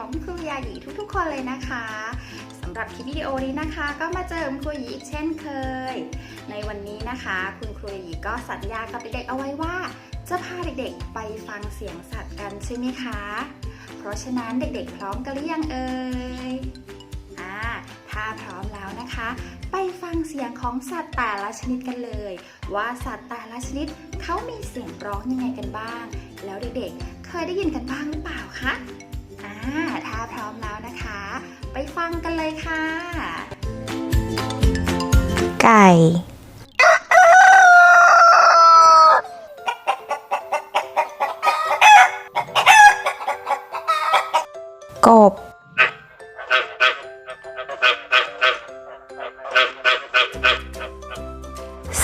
ของคุณครูยาหยีทุกๆ คนเลยนะคะสำหรับคลิปวิดีโอนี้นะคะ ก็มาเจอคุณครูหยีอีกเช่นเคย ในวันนี้นะคะ คุณครูหยีก็สัญญากับเด็กๆเอาไว้ว่า จะพาเด็กๆไปฟังเสียงสัตว์กันใช่ไหมคะ เพราะฉะนั้นเด็กๆ พร้อมกันหรือยังเอ่ยอ่าถ้าพร้อมแล้วนะคะ ไปฟังเสียงของสัตว์แต่ละชนิดกันเลย ว่าสัตว์แต่ละชนิดเขามีเสียงร้องยังไงกันบ้าง แล้วเด็กๆ เคยได้ยินกันบ้างหรือเปล่าคะ ถ้าพร้อมแล้วนะคะ ไปฟังกันเลยค่ะ ไก่ กบ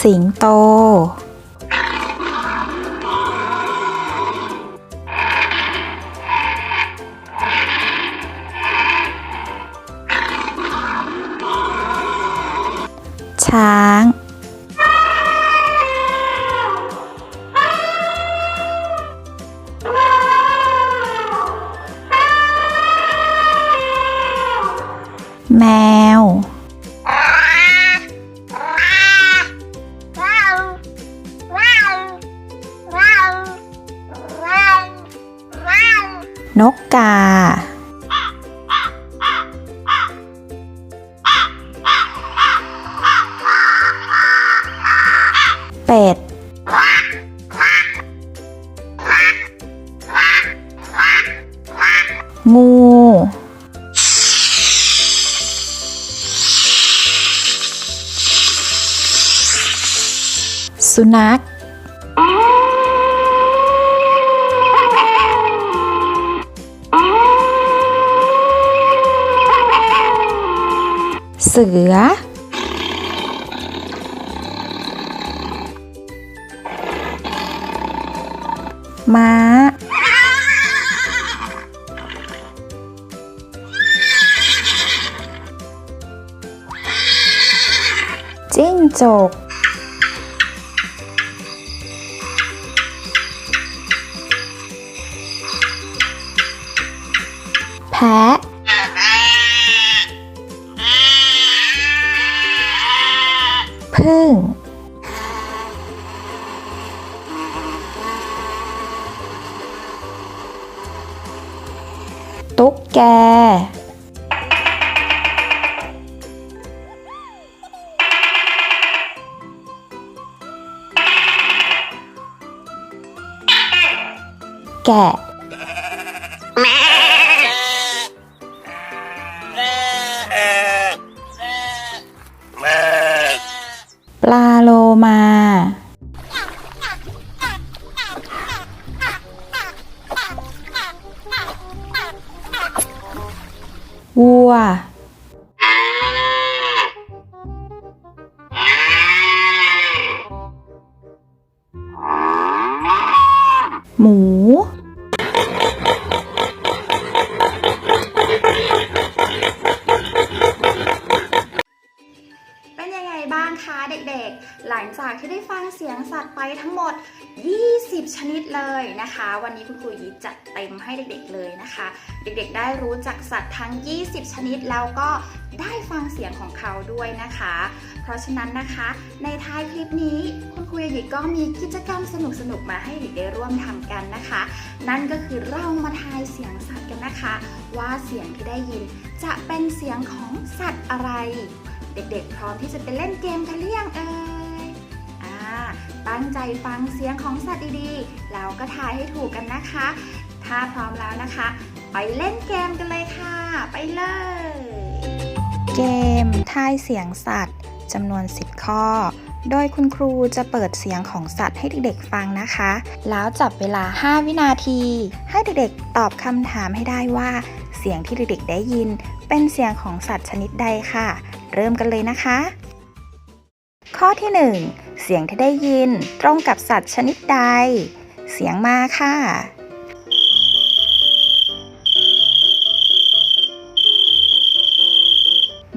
สิงโต ช้าง แมว เป็ด งู สุนัข เสือ ม้า จิ้งจก แพะ แก แกะปลาโลมา วัว หมู เป็นยังไงบ้างคะเด็กๆ หลังจากที่ได้ฟังเสียงสัตว์ไปทั้งหมด 20 ชนิดเลยนะคะ วันนี้คุณครูยีจัดเต็มให้เด็กๆเลยนะคะ เด็กๆได้รู้จักสัตว์ทั้ง 20 ชนิดแล้วก็ได้ฟังเสียงของเขาด้วยนะคะ เพราะฉะนั้นนะคะ ในท้ายคลิปนี้คุณครูยีก็มีกิจกรรมสนุกๆมาให้เด็กได้ร่วมทำกันนะคะ นั่นก็คือเรามาทายเสียงสัตว์กันนะคะ ว่าเสียงที่ได้ยินจะเป็นเสียงของสัตว์อะไร เด็กๆ พร้อมที่จะไปเล่นเกมกันหรือยังเอ่ยอ่า ตั้งใจฟังเสียงของสัตว์ดีๆ แล้วก็ทายให้ถูกกันนะคะ ถ้าพร้อมแล้วนะคะ ไปเล่นเกมกันเลยค่ะ ไปเลย เกมทายเสียงสัตว์จำนวน 10 ข้อ โดยคุณครูจะเปิดเสียงของสัตว์ให้เด็กๆฟังนะคะ แล้วจับเวลา 5 วินาที ให้เด็กๆตอบคำถามให้ได้ว่า เสียงที่เด็กๆได้ยิน เป็นเสียงของสัตว์ชนิดใดค่ะ เริ่มกันเลยนะคะ ข้อที่ 1 เสียงที่ได้ยินตรงกับสัตว์ชนิดใด เสียงมาค่ะ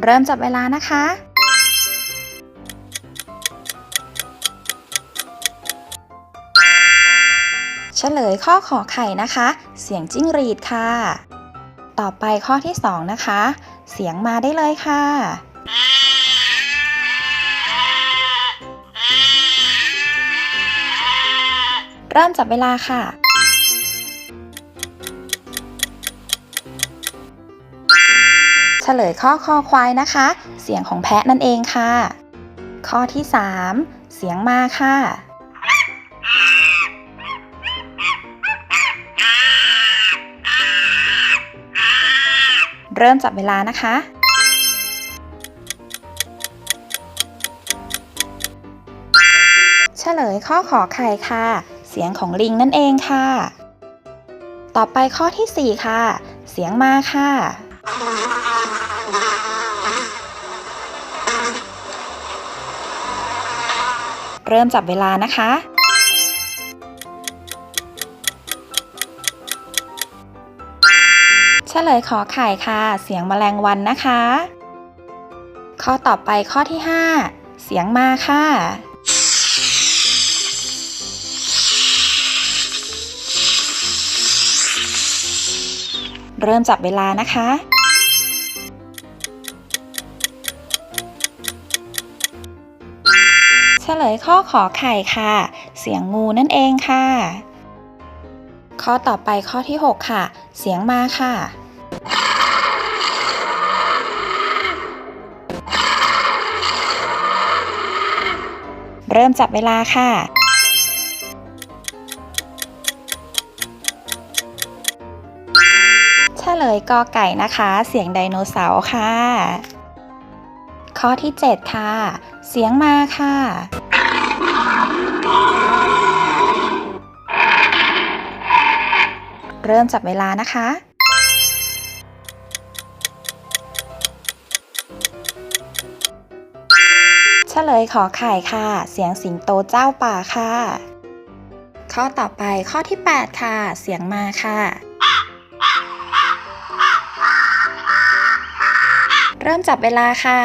เริ่มจับเวลานะคะ เฉลยข้อขอไข่นะคะ เสียงจิ้งหรีดค่ะ ต่อไปข้อที่ 2 นะคะ เสียงมาได้เลยค่ะ เริ่มจับเวลาค่ะ เฉลยข้อคอควายนะคะ เสียงของแพะนั่นเองค่ะ ข้อที่ 3 เสียงมาค่ะ เริ่มจับเวลานะคะ เฉลยข้อขอไข่ค่ะ เสียงของลิงนั่นเองค่ะ ต่อไปข้อที่ 4 ค่ะ เสียงมาค่ะ เริ่มจับเวลานะคะ เฉลยขอไข่ค่ะ เสียงแมลงวันนะคะ ข้อต่อไปข้อที่ 5 เสียงมาค่ะ เริ่มจับเวลานะคะ เฉลยข้อขอไข่ค่ะ เสียงงูนั่นเองค่ะ ข้อต่อไปข้อที่ 6 ค่ะ เสียงมาค่ะเริ่มจับเวลาค่ะ เฉลยกอไก่นะคะ เสียงไดโนเสาร์ค่ะ ข้อที่ 7 ค่ะ เสียงมาค่ะ เริ่มจับเวลานะคะ เฉลยขอไข่ค่ะ เสียงสิงโตเจ้าป่าค่ะ ข้อต่อไปข้อที่ 8 ค่ะ เสียงมาค่ะ ริ่มจับเวลาค่ะ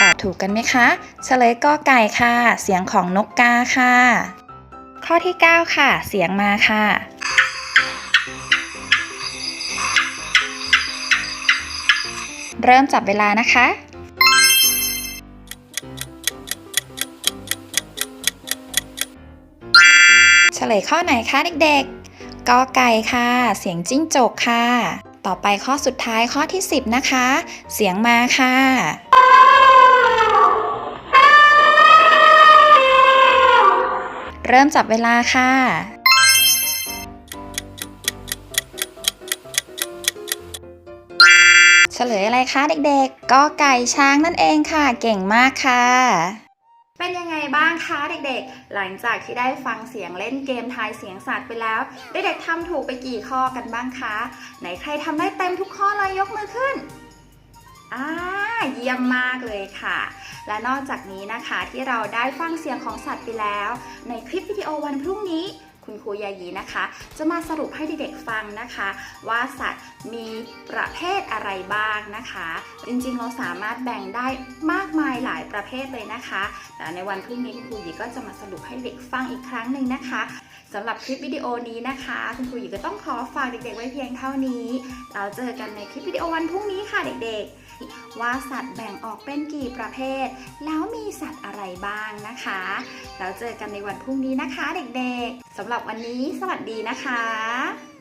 ตอบถูกกันไหมคะ เฉลยกอไก่ค่ะ เสียงของนกกาค่ะ ข้อที่ 9 ค่ะ เสียงมาค่ะเริ่มจับเวลานะคะ ลยข้อไหนคะเด็กๆกอไก่ค่ะ เสียงจิ้งจกค่ะ ต่อไปข้อสุดท้ายข้อที่ 10 นะคะ เสียงมาค่ะเริ่มจับเวลาค่ะ เฉลยอะไรคะเด็กๆ ก็ไก่ช้างนั่นเองค่ะ เก่งมากค่ะ เป็นยังไงบ้างคะเด็กๆ หลังจากที่ได้ฟังเสียงเล่นเกมทายเสียงสัตว์ไปแล้ว เด็กๆทำถูกไปกี่ข้อกันบ้างคะ ไหนใครทำได้เต็มทุกข้อเลยยกมือขึ้นอ่าเยี่ยมมากเลยค่ะ และนอกจากนี้นะคะที่เราได้ฟังเสียงของสัตว์ไปแล้ว ในคลิปวิดีโอวันพรุ่งนี้ คุณครูยายีนะคะ จะมาสรุปให้เด็กๆฟังนะคะ ว่าสัตว์มีประเภทอะไรบ้างนะคะ จริงๆเราสามารถแบ่งได้มากมายหลายประเภทเลยนะคะ แต่ในวันพรุ่งนี้คุณครูยีก็จะมาสรุปให้เด็กฟังอีกครั้งหนึ่งนะคะ สำหรับคลิปวิดีโอนี้นะคะ คุณครูหยีก็ต้องขอฝากเด็กๆ ไว้เพียงเท่านี้ เราเจอกันในคลิปวิดีโอวันพรุ่งนี้ค่ะเด็กๆ ว่าสัตว์แบ่งออกเป็นกี่ประเภท แล้วมีสัตว์อะไรบ้างนะคะ เราเจอกันในวันพรุ่งนี้นะคะเด็กๆสำหรับวันนี้สวัสดีนะคะ